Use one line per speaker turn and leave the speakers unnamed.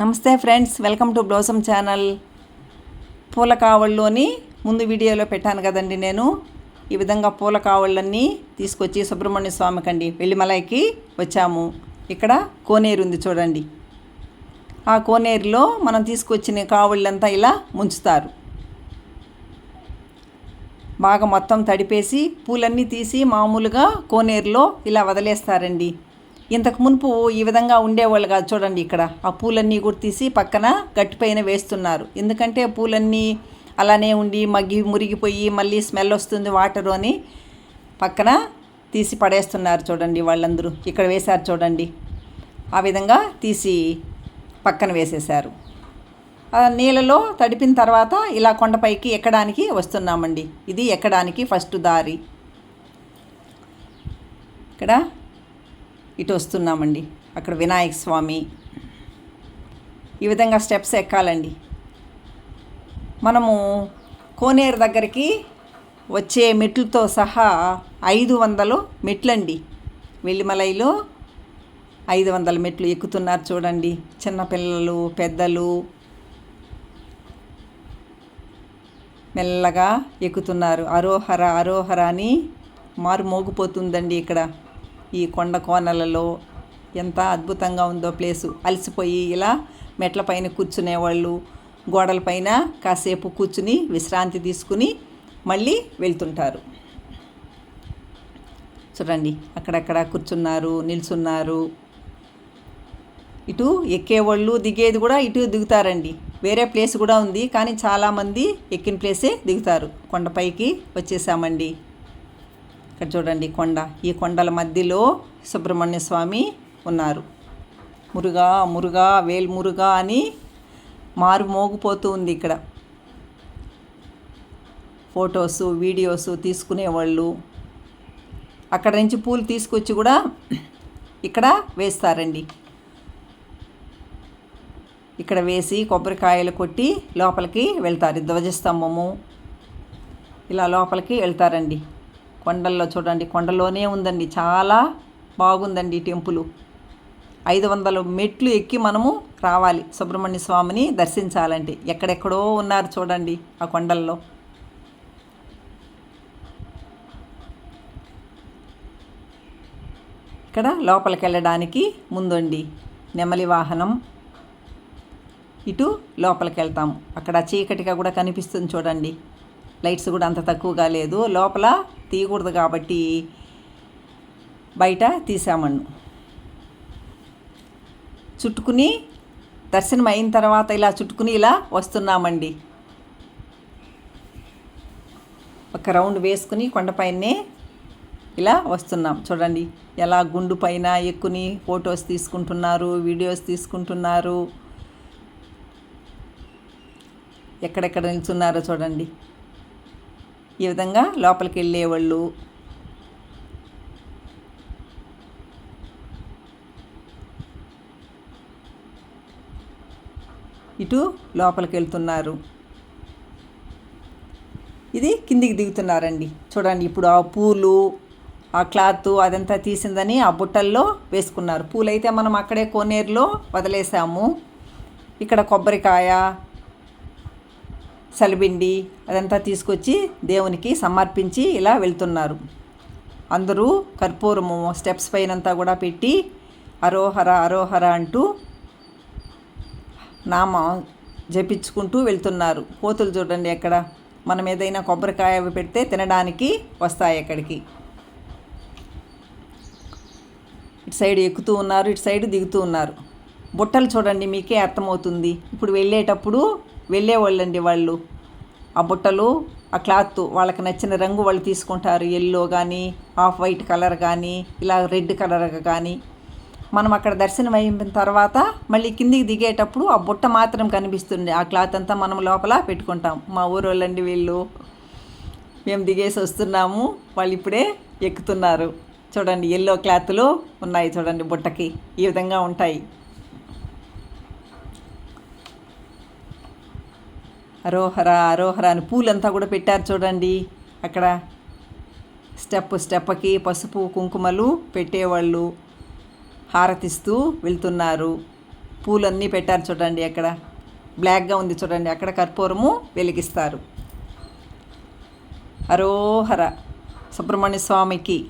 నమస్తే friends welcome to blossom channel. పూల కావళ్ళలోని ముందు వీడియోలో పెట్టాను కదండి నేను. ఈ విధంగా పూల కావళ్ళన్నీ తీసుకొచ్చి సుబ్రహ్మణ్య స్వామికి అండి వెల్లిమలైకి వచ్చాము. ఇక్కడ కోనేరు ఉంది చూడండి. ఆ కోనేరులో మనం తీసుకొచ్చిన కావళ్ళంతా ఇలా ముంచుతారు. బాగా మొత్తం తడిపేసి పూలన్నీ తీసి మామూలుగా కోనేరులో ఇలా వదిలేస్తారండి. ఇంతకు మునుపు ఈ విధంగా ఉండేవాళ్ళు కాదు చూడండి ఇక్కడ. ఆ పూలన్నీ కూడా తీసి పక్కన గట్టిపైన వేస్తున్నారు. ఎందుకంటే పూలన్నీ అలానే ఉండి మగ్గి మురిగిపోయి మళ్ళీ స్మెల్ వస్తుంది వాటరు అని పక్కన తీసి పడేస్తున్నారు చూడండి వాళ్ళందరూ. ఇక్కడ వేశారు చూడండి. ఆ విధంగా తీసి పక్కన వేసేశారు. ఆ నీళ్ళలో తడిపిన తర్వాత ఇలా కొండపైకి ఎక్కడానికి వస్తున్నామండి. ఇది ఎక్కడానికి ఫస్ట్ దారి. ఇక్కడ ఇటు వస్తున్నామండి. అక్కడ వినాయక స్వామి. ఈ విధంగా స్టెప్స్ ఎక్కాలండి. మనము కోనేరు దగ్గరికి వచ్చే మెట్లతో సహా ఐదు వందలు మెట్లండి. వెల్లిమలైలో ఐదు వందల మెట్లు ఎక్కుతున్నారు చూడండి. చిన్నపిల్లలు పెద్దలు మెల్లగా ఎక్కుతున్నారు. అరోహర అరోహర అని మారు మోగిపోతుందండి ఇక్కడ. ఈ కొండ కోనలలో ఎంత అద్భుతంగా ఉందో ప్లేసు. అలసిపోయి ఇలా మెట్ల పైన కూర్చునేవాళ్ళు. గోడలపైన కాసేపు కూర్చుని విశ్రాంతి తీసుకుని మళ్ళీ వెళ్తుంటారు. చూడండి అక్కడక్కడ కూర్చున్నారు నిల్చున్నారు. ఇటు ఎక్కేవాళ్ళు దిగేది కూడా ఇటు దిగుతారండి. వేరే ప్లేస్ కూడా ఉంది కానీ చాలామంది ఎక్కిన ప్లేసే దిగుతారు. కొండపైకి వచ్చేసామండి. ఇక్కడ చూడండి కొండ. ఈ కొండల మధ్యలో సుబ్రహ్మణ్య స్వామి ఉన్నారు. మురుగా మురుగా వేల్మురుగా అని మారు మోగిపోతూ ఉంది ఇక్కడ. ఫొటోస్ వీడియోస్ తీసుకునేవాళ్ళు. అక్కడ నుంచి పూలు తీసుకొచ్చి కూడా ఇక్కడ వేస్తారండి. ఇక్కడ వేసి కొబ్బరికాయలు కొట్టి లోపలికి వెళ్తారు. ధ్వజస్తంభము. ఇలా లోపలికి వెళ్తారండి. కొండల్లో చూడండి కొండలోనే ఉందండి. చాలా బాగుందండి టెంపుల్. ఐదు వందల మెట్లు ఎక్కి మనము రావాలి సుబ్రహ్మణ్య స్వామిని దర్శించాలంటే. ఎక్కడెక్కడో ఉన్నారు చూడండి ఆ కొండల్లో. ఇక్కడ లోపలికి వెళ్ళడానికి ముందండి నెమలి వాహనం. ఇటు లోపలికి వెళ్తాము అక్కడ చీకటిగా కూడా కనిపిస్తుంది చూడండి. లైట్స్ కూడా అంత తక్కువగా లేదు. లోపల తీయకూడదు కాబట్టి బయట తీసామన్ను. చుట్టుకుని దర్శనం అయిన తర్వాత ఇలా చుట్టుకుని ఇలా వస్తున్నామండి. ఒక రౌండ్ వేసుకుని కొండపైనే ఇలా వస్తున్నాం. చూడండి ఎలా గుండు పైన ఎక్కుని ఫొటోస్ తీసుకుంటున్నారు వీడియోస్ తీసుకుంటున్నారు. ఎక్కడెక్కడ నిల్చున్నారో చూడండి. ఈ విధంగా లోపలికి వెళ్ళేవాళ్ళు ఇటు లోపలికి వెళ్తున్నారు ఇది కిందికి దిగుతున్నారండి. చూడండి ఇప్పుడు ఆ పూలు ఆ క్లాత్ అదంతా తీసిందని ఆ బుట్టల్లో వేసుకున్నారు. పూలైతే మనం అక్కడే కోనేరులో వదిలేసాము. ఇక్కడ కొబ్బరికాయ సెలబిండి అదంతా తీసుకొచ్చి దేవునికి సమర్పించి ఇలా వెళ్తున్నారు. అందరూ కర్పూరము స్టెప్స్ పైనంతా కూడా పెట్టి అరోహర అరోహర అంటూ నామ జపించుకుంటూ వెళ్తున్నారు. కోతులు చూడండి ఎక్కడ. మనం ఏదైనా కొబ్బరికాయ పెడితే తినడానికి వస్తాయి అక్కడికి ఇటు సైడ్ ఎక్కుతూ ఉన్నారు ఇటు సైడ్ దిగుతూ ఉన్నారు. బుట్టలు చూడండి మీకే అర్థమవుతుంది. ఇప్పుడు వెళ్ళేటప్పుడు వెళ్ళేవాళ్ళండి వాళ్ళు. ఆ బుట్టలు ఆ క్లాత్ వాళ్ళకి నచ్చిన రంగు వాళ్ళు తీసుకుంటారు. ఎల్లో కానీ ఆఫ్ వైట్ కలర్ కానీ ఇలా రెడ్ కలర్ కానీ మనం అక్కడ దర్శనం అయిన తర్వాత మళ్ళీ కిందికి దిగేటప్పుడు ఆ బుట్ట మాత్రం కనిపిస్తుంది. ఆ క్లాత్ అంతా మనం లోపల పెట్టుకుంటాం. మా ఊరు వాళ్ళండి వీళ్ళు. మేము దిగేసి వస్తున్నాము. వాళ్ళు ఇప్పుడే ఎక్కుతున్నారు. చూడండి ఎల్లో క్లాత్లు ఉన్నాయి చూడండి బుట్టకి. ఈ విధంగా ఉంటాయి. అరోహర అరోహర అని పూలంతా కూడా పెట్టారు చూడండి. అక్కడ స్టెప్ స్టెప్కి పసుపు కుంకుమలు పెట్టేవాళ్ళు హారతిస్తూ వెళ్తున్నారు. పూలన్నీ పెట్టారు చూడండి అక్కడ. బ్లాక్గా ఉంది చూడండి. అక్కడ కర్పూరము వెలిగిస్తారు. అరోహర సుబ్రహ్మణ్య స్వామికి.